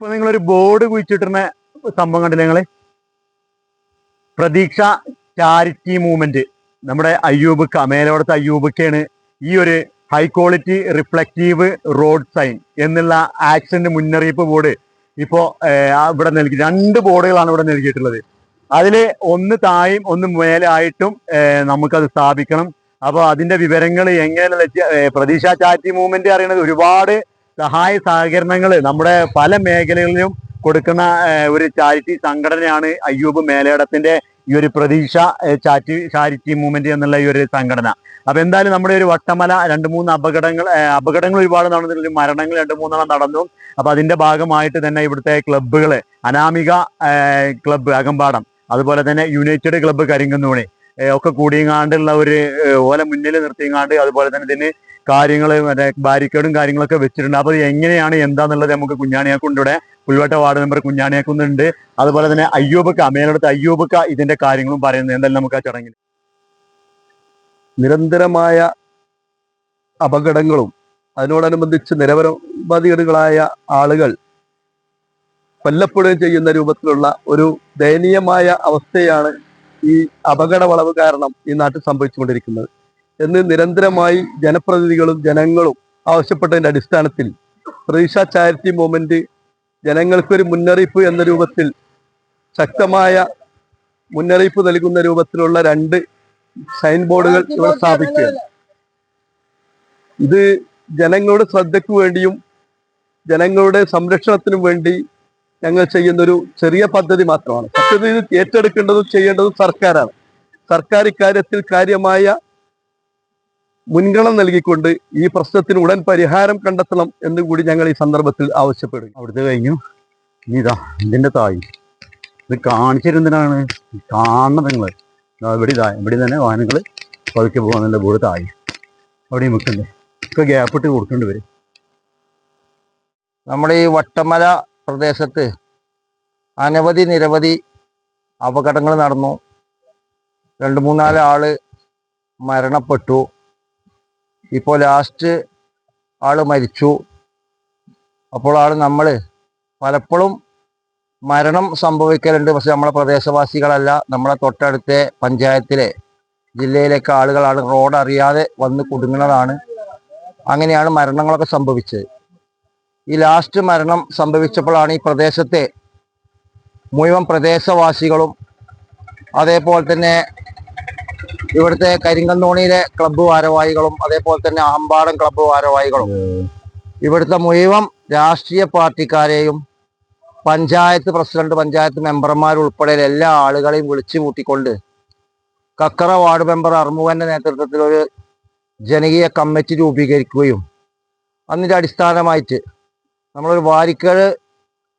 ഇപ്പൊ നിങ്ങളൊരു ബോർഡ് കുഴിച്ചിട്ടുന്ന സംഭവം കണ്ടില്ല നിങ്ങൾ? പ്രതീക്ഷ ചാരിറ്റി മൂവ്മെന്റ്. നമ്മുടെ അയ്യൂബ് മേലോടത്തെ അയ്യൂബക്കാണ് ഈ ഒരു high quality reflective road sign എന്നുള്ള ആക്സിഡന്റ് മുന്നറിയിപ്പ് ബോർഡ് ഇപ്പോ ഇവിടെ നൽകി രണ്ട് ബോർഡുകളാണ് ഇവിടെ നൽകിയിട്ടുള്ളത്. അതിൽ ഒന്ന് തായും ഒന്ന് മേലായിട്ടും നമുക്കത് സ്ഥാപിക്കണം. അപ്പോൾ അതിന്റെ വിവരങ്ങൾ എങ്ങനെ പ്രതീക്ഷ ചാറ്റി മൂവ്മെന്റ് അറിയണത് ഒരുപാട് സഹായ സഹകരണങ്ങൾ നമ്മുടെ പല മേഖലകളിലും കൊടുക്കുന്ന ഒരു ചാരിറ്റി സംഘടനയാണ് അയ്യൂബ് മേലേടത്തിന്റെ ഈ ഒരു പ്രതീക്ഷ ചാറ്റി ചാരിറ്റി മൂവ്മെന്റ് എന്നുള്ള ഈ ഒരു സംഘടന. അപ്പൊ എന്തായാലും നമ്മുടെ ഒരു വട്ടമല രണ്ട് മൂന്ന് അപകടങ്ങൾ അപകടങ്ങൾ ഒരുപാട് നടന്നിട്ടുണ്ട്. മരണങ്ങൾ രണ്ട് മൂന്നെണ്ണം നടന്നു. അപ്പൊ അതിന്റെ ഭാഗമായിട്ട് തന്നെ ഇവിടുത്തെ ക്ലബ്ബുകൾ അനാമിക ക്ലബ്ബ് അകമ്പാടം അതുപോലെ തന്നെ യുണൈറ്റഡ് ക്ലബ്ബ് കരിങ്കുന്നൂണി ഒക്കെ കൂടിയങ്ങാണ്ടുള്ള ഒരു ഓല മുന്നിൽ നിർത്തിയങ്ങാണ്ട് അതുപോലെ തന്നെ ഇതിന് കാര്യങ്ങൾ മറ്റേ ബാരിക്കേഡും കാര്യങ്ങളൊക്കെ വെച്ചിട്ടുണ്ട്. അപ്പൊ ഇത് എങ്ങനെയാണ് എന്താന്നുള്ളത് നമുക്ക് കുഞ്ഞാണിയാക്കുണ്ട് പുൽവട്ട വാർഡ് മെമ്പർ കുഞ്ഞാണിയാക്കുന്നുണ്ട്. അതുപോലെ തന്നെ അയ്യൂബക്ക മേലടുത്ത് അയ്യൂബക്ക ഇതിന്റെ കാര്യങ്ങളും പറയുന്നത് എന്തായാലും നമുക്ക് ആ ചടങ്ങിൽ നിരന്തരമായ അപകടങ്ങളും അതിനോടനുബന്ധിച്ച് നിരപരാധികളായ ആളുകൾ കൊല്ലപ്പെടുകയും ചെയ്യുന്ന രൂപത്തിലുള്ള ഒരു ദയനീയമായ അവസ്ഥയാണ് ഈ അപകട വളവ് കാരണം ഈ നാട്ടിൽ സംഭവിച്ചുകൊണ്ടിരിക്കുന്നത്. എന്ന് നിരന്തരമായി ജനപ്രതിനിധികളും ജനങ്ങളും ആവശ്യപ്പെട്ടതിന്റെ അടിസ്ഥാനത്തിൽ പ്രതീക്ഷ ചാരിറ്റി മൂവ്മെന്റ് ജനങ്ങൾക്കൊരു മുന്നറിയിപ്പ് എന്ന രൂപത്തിൽ ശക്തമായ മുന്നറിയിപ്പ് നൽകുന്ന രൂപത്തിലുള്ള രണ്ട് സൈൻ ബോർഡുകൾ ഇവിടെ സ്ഥാപിക്കുക. ഇത് ജനങ്ങളുടെ ശ്രദ്ധയ്ക്ക് വേണ്ടിയും ജനങ്ങളുടെ സംരക്ഷണത്തിനും വേണ്ടി ഞങ്ങൾ ചെയ്യുന്നൊരു ചെറിയ പദ്ധതി മാത്രമാണ്. സത്യത്തിൽ ഇത് ഏറ്റെടുക്കേണ്ടതും ചെയ്യേണ്ടതും സർക്കാരാണ്. സർക്കാർ ഇക്കാര്യത്തിൽ കാര്യമായ മുൻഗണന നൽകിക്കൊണ്ട് ഈ പ്രശ്നത്തിന് ഉടൻ പരിഹാരം കണ്ടെത്തണം എന്ന് കൂടി ഞങ്ങൾ ഈ സന്ദർഭത്തിൽ ആവശ്യപ്പെടും അവിടുത്തെ കഴിഞ്ഞു. ഇതാ ഇതിന്റെ തായി ഇത് കാണിച്ചിരുന്നതിനാണ് കാണണം നിങ്ങൾ ഇവിടെ ഇതാ ഇവിടെ തന്നെ വാഹനങ്ങൾ പതുക്കെ പോകുന്നതിന്റെ ബോർഡ് തായി അവിടെ വെക്കണ്ടേ ഒക്കെ ഗ്യാപ്പ് ഇട്ട് കൊടുക്കേണ്ടി വരും. നമ്മുടെ ഈ വട്ടമല പ്രദേശത്ത് അനവധി നിരവധി അപകടങ്ങൾ നടന്നു. രണ്ട് മൂന്നാൽ ആൾ മരണപ്പെട്ടു. ഇപ്പോൾ ലാസ്റ്റ് ആൾ മരിച്ചു. അപ്പോൾ ആൾ നമ്മൾ പലപ്പോഴും മരണം സംഭവിക്കലുണ്ട്. പക്ഷെ നമ്മളെ പ്രദേശവാസികളല്ല. നമ്മളെ തൊട്ടടുത്തെ പഞ്ചായത്തിലെ ജില്ലയിലേക്ക് ആളുകളാണ് റോഡ് അറിയാതെ വന്ന് കുടുങ്ങുന്നതാണ്. അങ്ങനെയാണ് മരണങ്ങളൊക്കെ സംഭവിച്ചത്. ഈ ലാസ്റ്റ് മരണം സംഭവിച്ചപ്പോഴാണ് ഈ പ്രദേശത്തെ മുഴുവൻ പ്രദേശവാസികളും അതേപോലെ തന്നെ ഇവിടുത്തെ കരിങ്കന്തോണിയിലെ ക്ലബ്ബ് ഭാരവാഹികളും അതേപോലെ തന്നെ അഹമ്പാടം ക്ലബ്ബ് ഭാരവാഹികളും. ഇവിടുത്തെ മുഴുവൻ രാഷ്ട്രീയ പാർട്ടിക്കാരെയും പഞ്ചായത്ത് പ്രസിഡന്റ് പഞ്ചായത്ത് മെമ്പർമാർ ഉൾപ്പെടെ എല്ലാ ആളുകളെയും വിളിച്ചു കൂട്ടിക്കൊണ്ട് കക്കറ വാർഡ് മെമ്പർ അർമുവന്റെ നേതൃത്വത്തിൽ ഒരു ജനകീയ കമ്മിറ്റി രൂപീകരിക്കുകയും അതിന്റെ അടിസ്ഥാനമായിട്ട് നമ്മളൊരു വാരിക്കേട്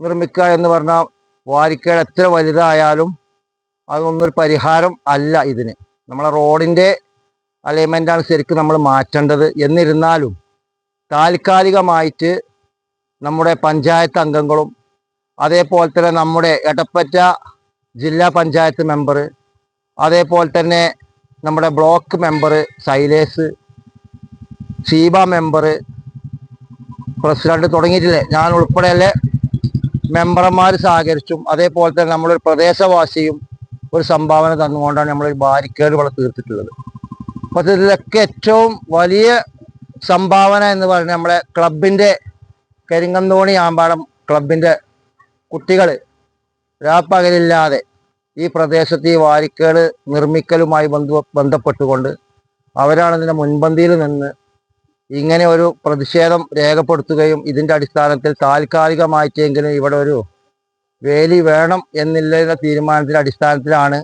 നിർമ്മിക്കുക എന്ന് പറഞ്ഞാൽ വാരിക്കേട് എത്ര വലുതായാലും അതൊന്നൊരു പരിഹാരം അല്ല ഇതിന്. നമ്മളെ റോഡിന്റെ അലൈൻമെന്റാണ് ശരിക്കും നമ്മൾ മാറ്റേണ്ടത്. എന്നിരുന്നാലും താൽക്കാലികമായിട്ട് നമ്മുടെ പഞ്ചായത്ത് അംഗങ്ങളും അതേപോലെ തന്നെ നമ്മുടെ എടപ്പറ്റ ജില്ലാ പഞ്ചായത്ത് മെമ്പർ അതേപോലെ തന്നെ നമ്മുടെ block member Sailesh Sheeba member president തുടങ്ങിയിട്ടില്ലേ? ഞാൻ ഉൾപ്പെടെയുള്ള മെമ്പർമാർ സഹകരിച്ചും അതേപോലെ തന്നെ നമ്മളൊരു പ്രദേശവാസിയും ഒരു സംഭാവന തന്നുകൊണ്ടാണ് നമ്മൾ ഈ ബാരിക്കേഡ് ഇവിടെ തീർത്തിട്ടുള്ളത്. അപ്പൊ ഇതിലൊക്കെ ഏറ്റവും വലിയ സംഭാവന എന്ന് പറഞ്ഞാൽ നമ്മളെ ക്ലബിന്റെ കരിങ്കന്തോണി ആമ്പാടം ക്ലബിന്റെ കുട്ടികൾ രാപ്പകലില്ലാതെ ഈ പ്രദേശത്ത് ഈ വാരിക്കേട് നിർമ്മിക്കലുമായി ബന്ധ ബന്ധപ്പെട്ടുകൊണ്ട് അവരാണ് മുൻപന്തിയിൽ നിന്ന് ഇങ്ങനെ ഒരു പ്രതിഷേധം രേഖപ്പെടുത്തുകയും ഇതിന്റെ അടിസ്ഥാനത്തിൽ താൽക്കാലികമായിട്ടെങ്കിലും ഇവിടെ ഒരു വേലി വേണം എന്നുള്ള തീരുമാനത്തിന്റെ അടിസ്ഥാനത്തിലാണ്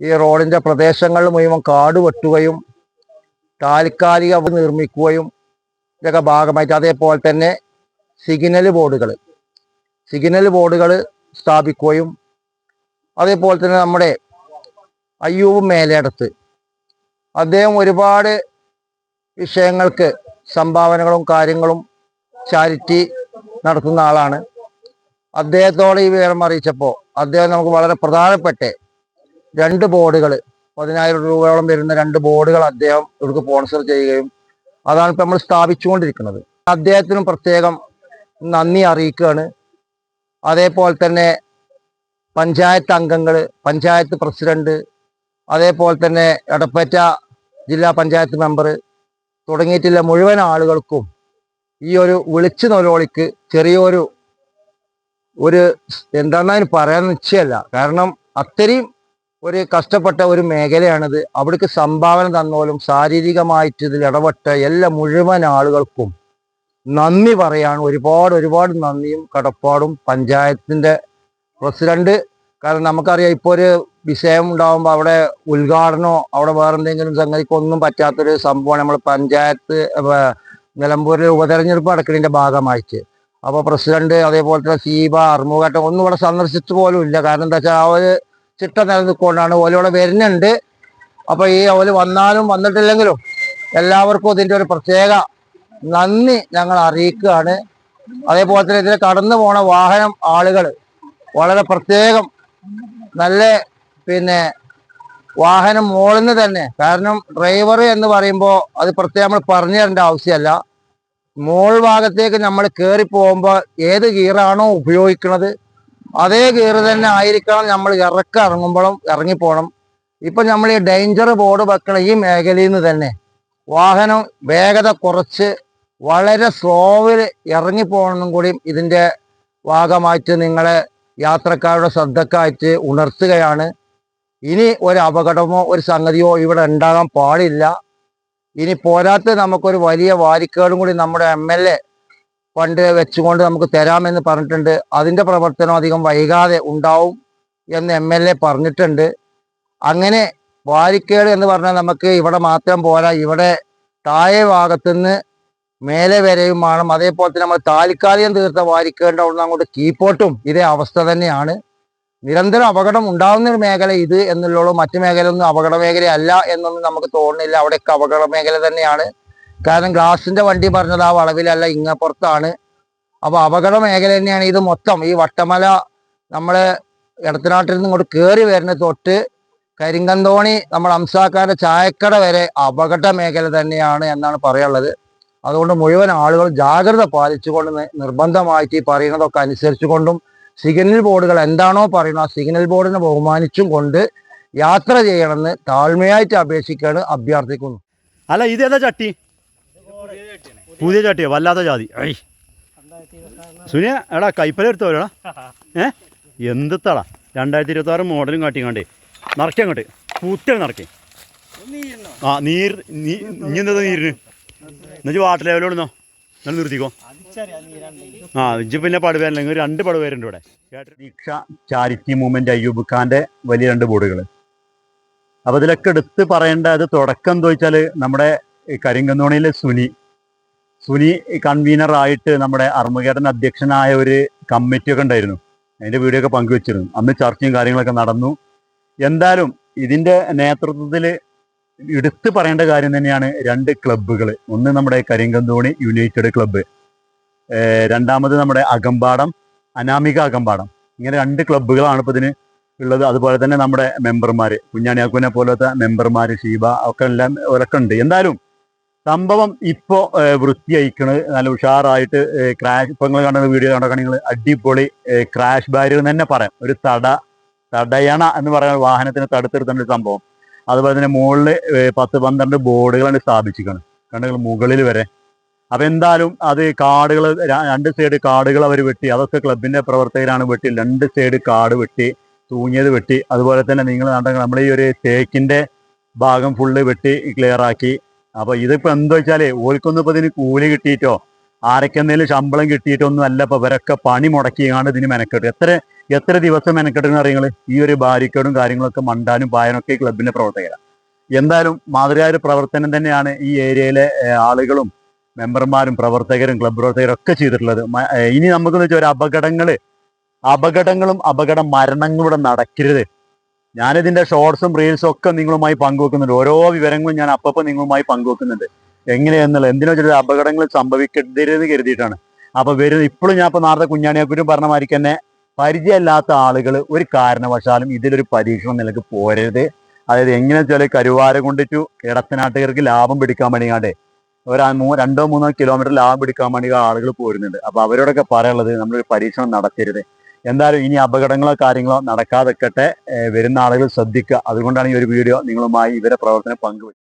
ഈ റോഡിന്റെ പ്രദേശങ്ങൾ മുഴുവൻ കാട് വെട്ടുകയും താൽക്കാലിക നിർമ്മിക്കുകയും ഇതൊക്കെ ഭാഗമായിട്ട്. അതേപോലെ തന്നെ സിഗ്നൽ ബോർഡുകൾ സിഗ്നൽ ബോർഡുകൾ സ്ഥാപിക്കുകയും അതേപോലെ തന്നെ നമ്മുടെ അയ്യൂബ് മേലേടത്ത് അദ്ദേഹം ഒരുപാട് വിഷയങ്ങൾക്ക് സംഭാവനകളും കാര്യങ്ങളും ചാരിറ്റി നടത്തുന്ന ആളാണ്. അദ്ദേഹത്തോട് ഈ വിവരം അറിയിച്ചപ്പോൾ അദ്ദേഹം നമുക്ക് വളരെ പ്രധാനപ്പെട്ട രണ്ട് ബോർഡുകൾ പതിനായിരം രൂപയോളം വരുന്ന രണ്ട് ബോർഡുകൾ അദ്ദേഹം ഇവർക്ക് സ്പോൺസർ ചെയ്യുകയും അതാണ് ഇപ്പം നമ്മൾ സ്ഥാപിച്ചുകൊണ്ടിരിക്കുന്നത്. അദ്ദേഹത്തിനും പ്രത്യേകം നന്ദി അറിയിക്കുകയാണ്. അതേപോലെ തന്നെ പഞ്ചായത്ത് അംഗങ്ങൾ പഞ്ചായത്ത് പ്രസിഡന്റ് അതേപോലെ തന്നെ എടപ്പറ്റ ജില്ലാ പഞ്ചായത്ത് മെമ്പർ തുടങ്ങിയിട്ടുള്ള മുഴുവൻ ആളുകൾക്കും ഈ ഒരു വിളിച്ചു നൊലോളിക്ക് ചെറിയൊരു ഒരു എന്താണ് അതിന് പറയാൻ നിശ്ചയമല്ല കാരണം അത്രയും ഒരു കഷ്ടപ്പെട്ട ഒരു മേഖലയാണിത്. അവിടേക്ക് സംഭാവന തന്നോലും ശാരീരികമായിട്ട് ഇതിൽ ഇടപെട്ട എല്ലാ മുഴുവൻ ആളുകൾക്കും നന്ദി പറയാൻ ഒരുപാട് ഒരുപാട് നന്ദിയും കടപ്പാടും പഞ്ചായത്തിന്റെ പ്രസിഡന്റ്. കാരണം നമുക്കറിയാം ഇപ്പോൾ ഒരു വിഷയം ഉണ്ടാകുമ്പോൾ അവിടെ ഉദ്ഘാടനമോ അവിടെ വേറെ എന്തെങ്കിലും സംഗതിക്ക് ഒന്നും പറ്റാത്തൊരു സംഭവമാണ് നമ്മൾ പഞ്ചായത്ത് നിലമ്പൂരിലെ ഉപതെരഞ്ഞെടുപ്പ് നടക്കുന്നതിന്റെ ഭാഗമായിട്ട്. അപ്പോൾ പ്രസിഡന്റ് അതേപോലെ തന്നെ സീബ അറുമുഖാട്ടം ഒന്നും ഇവിടെ സന്ദർശിച്ചു പോലും ഇല്ല. കാരണം എന്താ വെച്ചാൽ ആ ഒരു ചിട്ട നിലനിൽക്കൊണ്ടാണ് ഓലിവിടെ വരുന്നുണ്ട്. അപ്പൊ ഈ ഓൽ വന്നാലും വന്നിട്ടില്ലെങ്കിലും എല്ലാവർക്കും ഇതിന്റെ ഒരു പ്രത്യേക നന്ദി ഞങ്ങൾ അറിയിക്കുകയാണ്. അതേപോലെ തന്നെ ഇതിൽ കടന്നു പോണ വാഹനം ആളുകൾ വളരെ പ്രത്യേകം നല്ല പിന്നെ വാഹനം മോളിന്ന് തന്നെ. കാരണം ഡ്രൈവർ എന്ന് പറയുമ്പോൾ അത് പ്രത്യേകം നമ്മൾ പറഞ്ഞു തരേണ്ട ആവശ്യമല്ല. മോൾ ഭാഗത്തേക്ക് നമ്മൾ കയറി പോകുമ്പോൾ ഏത് ഗിയറാണോ ഉപയോഗിക്കുന്നത് അതേ ഗിയർ തന്നെ ആയിരിക്കണം നമ്മൾ ഇറക്കം ഇറങ്ങുമ്പോഴും ഇറങ്ങിപ്പോണം ഇപ്പൊ നമ്മൾ ഈ ഡേഞ്ചർ ബോർഡ് വെക്കണ ഈ മേഖലയിൽ നിന്ന് തന്നെ വാഹനം വേഗത കുറച്ച് വളരെ സ്ലോവിൽ ഇറങ്ങിപ്പോകണമെന്നും കൂടി ഇതിന്റെ ഭാഗമായിട്ട് നിങ്ങളെ യാത്രക്കാരുടെ ശ്രദ്ധക്കായിട്ട് ഉണർത്തുകയാണ്. ഇനി ഒരു അപകടമോ ഒരു സംഗതിയോ ഇവിടെ ഉണ്ടാകാൻ പാടില്ല. ഇനി പോരാത്ത നമുക്കൊരു വലിയ വാരിക്കേടും കൂടി നമ്മുടെ എം എൽ എ ഫണ്ട് വെച്ചുകൊണ്ട് നമുക്ക് തരാമെന്ന് പറഞ്ഞിട്ടുണ്ട്. അതിന്റെ പ്രവർത്തനം അധികം വൈകാതെ ഉണ്ടാവും എന്ന് എം എൽ എ പറഞ്ഞിട്ടുണ്ട്. അങ്ങനെ വാരിക്കേട് എന്ന് പറഞ്ഞാൽ നമുക്ക് ഇവിടെ മാത്രം പോരാ. ഇവിടെ താഴെ ഭാഗത്തു നിന്ന് മേലെ വരെയും വേണം. അതേപോലെ തന്നെ നമ്മൾ താൽക്കാലികം തീർത്ത വാരിക്കേണ്ട നിന്ന് അങ്ങോട്ട് കീപ്പോട്ടും. ഇതേ അവസ്ഥ തന്നെയാണ്. നിരന്തരം അപകടം ഉണ്ടാകുന്ന ഒരു മേഖല ഇത് എന്നുള്ളൂ മറ്റു മേഖലയൊന്നും അപകട മേഖലയല്ല എന്നൊന്നും നമുക്ക് തോന്നുന്നില്ല. അവിടെയൊക്കെ അപകട മേഖല തന്നെയാണ്. കാരണം ഗ്ലാസിന്റെ വണ്ടി പറഞ്ഞത് ആ വളവിലല്ല ഇങ്ങപ്പുറത്താണ്. അപ്പൊ അപകട മേഖല തന്നെയാണ് ഇത് മൊത്തം. ഈ വട്ടമല നമ്മളെ ഇടത്തനാട്ടിൽ നിന്ന് ഇങ്ങോട്ട് കയറി വരുന്ന തൊട്ട് കരിങ്കന്തോണി നമ്മൾ അംസാക്കാരുടെ ചായക്കട വരെ അപകട മേഖല തന്നെയാണ് എന്നാണ് പറയാനുള്ളത്. അതുകൊണ്ട് മുഴുവൻ ആളുകൾ ജാഗ്രത പാലിച്ചുകൊണ്ട് നിർബന്ധമായിട്ട് ഈ പറയുന്നതൊക്കെ അനുസരിച്ചുകൊണ്ടും സിഗ്നൽ ബോർഡുകൾ എന്താണോ പറയുന്നത് ആ സിഗ്നൽ ബോർഡിനെ ബഹുമാനിച്ചും കൊണ്ട് യാത്ര ചെയ്യണമെന്ന് താഴ്മയായിട്ട് അപേക്ഷിക്കാണ് അഭ്യർത്ഥിക്കുന്നു. അല്ല ഇതേതാ ചട്ടി? പുതിയ ചട്ടിയോ? വല്ലാത്ത ജാതി. സുനിയ എടാ കൈപ്പല എടുത്തോടാ ഏ? എന്തിത്താടാ? രണ്ടായിരത്തി ഇരുപത്തി ആറ് മോഡലും കാട്ടിങ്ങാണ്ടേ. നിറയ്ക്കാം അങ്ങോട്ട്. കുത്തിയാണ് നിറയ്ക്കേ ആ നീർ നീ ഇനി എന്താ നീരിന്? എന്നുവെച്ചാൽ വാട്ടർ ലെവലോടുന്നോ നല്ല നിർത്തിക്കോ? ആ ഇജ് പിന്നെ പടുവേരല്ലെങ്കിൽ രണ്ട് പടുവേരുണ്ട് ഇവിടെ. ദീക്ഷ ചാരിറ്റി മൂവ്മെന്റ് അയ്യൂബ് ഖാന്റെ വലിയ രണ്ട് ബോർഡുകൾ അപ്പൊ ഇതിലൊക്കെ എടുത്ത് പറയേണ്ട അത് തുടക്കം എന്ന് വെച്ചാൽ നമ്മുടെ കരിങ്കന്നോണിയിലെ സുനി. സുനി കൺവീനർ ആയിട്ട് നമ്മുടെ അർമ്മകേട്ടൻ അധ്യക്ഷനായ ഒരു കമ്മിറ്റി ഒക്കെ ഉണ്ടായിരുന്നു. അതിന്റെ വീഡിയോ ഒക്കെ പങ്കുവച്ചിരുന്നു. അന്ന് ചർച്ചയും കാര്യങ്ങളൊക്കെ നടന്നു. എന്തായാലും ഇതിന്റെ നേതൃത്വത്തിൽ എടുത്തു പറയേണ്ട കാര്യം തന്നെയാണ് രണ്ട് ക്ലബ്ബുകൾ ഒന്ന് നമ്മുടെ കരിങ്കന്തോണി യുണൈറ്റഡ് ക്ലബ്ബ് രണ്ടാമത് നമ്മുടെ അകമ്പാടം അനാമിക അകമ്പാടം. ഇങ്ങനെ രണ്ട് ക്ലബ്ബുകളാണ് ഇപ്പോൾ ഇതിന് ഉള്ളത്. അതുപോലെ തന്നെ നമ്മുടെ മെമ്പർമാർ കുഞ്ഞാണിയാക്കുനെ പോലത്തെ മെമ്പർമാർ ഷീബ ഒക്കെ എല്ലാം ഒരൊക്കെ ഉണ്ട്. എന്തായാലും സംഭവം ഇപ്പോൾ അയക്കണ് നല്ല ഉഷാറായിട്ട് ക്രാഷ് ഇപ്പൊ നിങ്ങൾ കണ്ട വീഡിയോ കണ്ടൊക്കെ നിങ്ങൾ അടിപൊളി ക്രാഷ് ബാരിയർ എന്ന് തന്നെ പറയാം. ഒരു തട തടയണ എന്ന് പറയുന്ന വാഹനത്തിന് ഒരു സംഭവം. അതുപോലെ തന്നെ മുകളിൽ പത്ത് പന്ത്രണ്ട് ബോർഡുകളാണ് സ്ഥാപിച്ചിരിക്കുന്നത്. കണ്ടുകൾ മുകളിൽ വരെ. അപ്പൊ എന്തായാലും അത് കാടുകൾ രണ്ട് സൈഡ് കാടുകൾ അവർ വെട്ടി. അതൊക്കെ ക്ലബിന്റെ പ്രവർത്തകരാണ് വെട്ടി. രണ്ട് സൈഡ് കാട് വെട്ടി തൂങ്ങിയത് വെട്ടി. അതുപോലെ തന്നെ നിങ്ങൾ കണ്ടെങ്കിൽ നമ്മൾ ഈ ഒരു തേക്കിന്റെ ഭാഗം ഫുള്ള് വെട്ടി ക്ലിയർ ആക്കി. അപ്പൊ ഇതിപ്പോ എന്താ വെച്ചാൽ ഓൽക്കൊന്നും ഇപ്പൊ ഇതിന് കൂലി കിട്ടിയിട്ടോ? ആരൊക്കെന്തെങ്കിലും ശമ്പളം കിട്ടിയിട്ടൊന്നും അല്ല ഇപ്പൊ ഇവരൊക്കെ പണി മുടക്കിയാണ് ഇതിന് മെനക്കെട്ട് എത്ര എത്ര ദിവസം മെനക്കെട്ടെന്ന് അറിയങ്ങൾ ഈ ഒരു ബാരിക്കേഡും കാര്യങ്ങളൊക്കെ മണ്ടാനും പായനൊക്കെ ക്ലബിന്റെ പ്രവർത്തകരാണ് എന്തായാലും മാതൃകാ ഒരു പ്രവർത്തനം തന്നെയാണ് ഈ ഏരിയയിലെ ആളുകളും മെമ്പർമാരും പ്രവർത്തകരും ക്ലബ് പ്രവർത്തകരും ഒക്കെ ചെയ്തിട്ടുള്ളത്. ഇനി നമുക്കെന്ന് വെച്ചാൽ ഒരു അപകടങ്ങൾ അപകടങ്ങളും അപകട മരണങ്ങളും ഇവിടെ നടക്കരുത്. ഞാനിതിന്റെ ഷോർട്സും റീൽസും ഒക്കെ നിങ്ങളുമായി പങ്കുവെക്കുന്നുണ്ട്. ഓരോ വിവരങ്ങളും ഞാൻ അപ്പപ്പോൾ നിങ്ങളുമായി പങ്കുവെക്കുന്നുണ്ട്. എങ്ങനെയെന്നുള്ള എന്തിനു വെച്ചാൽ അപകടങ്ങൾ സംഭവിക്കരുത് കരുതിയിട്ടാണ്. അപ്പൊ വരുന്ന ഇപ്പോഴും ഞാൻ ഇപ്പൊ നേരത്തെ കുഞ്ഞാണിയാക്കുരും പറഞ്ഞ മാതിരി തന്നെ പരിചയമില്ലാത്ത ആളുകൾ ഒരു കാരണവശാലും ഇതിലൊരു പരീക്ഷണം നിലയ്ക്ക് പോരരുത്. അതായത് എങ്ങനെ വെച്ചാൽ കരുവാര കൊണ്ടിട്ടു ഇടത്തനാട്ടുകാർക്ക് ലാഭം പിടിക്കാൻ വേണ്ടിയാണ്ട് ഒരു രണ്ടോ മൂന്നോ കിലോമീറ്റർ ലാഭം പിടിക്കാൻ വേണ്ടി ആളുകൾ പോരുന്നുണ്ട്. അപ്പൊ അവരോടൊക്കെ പറയാനുള്ളത് നമ്മളൊരു പരീക്ഷണം നടത്തരുത്. എന്തായാലും ഇനി അപകടങ്ങളോ കാര്യങ്ങളോ നടക്കാതെക്കട്ടെ വരുന്ന ആളുകൾ ശ്രദ്ധിക്കുക. അതുകൊണ്ടാണ് ഈ ഒരു വീഡിയോ നിങ്ങളുമായി ഇവരെ പ്രവർത്തനം പങ്കുവെച്ചത്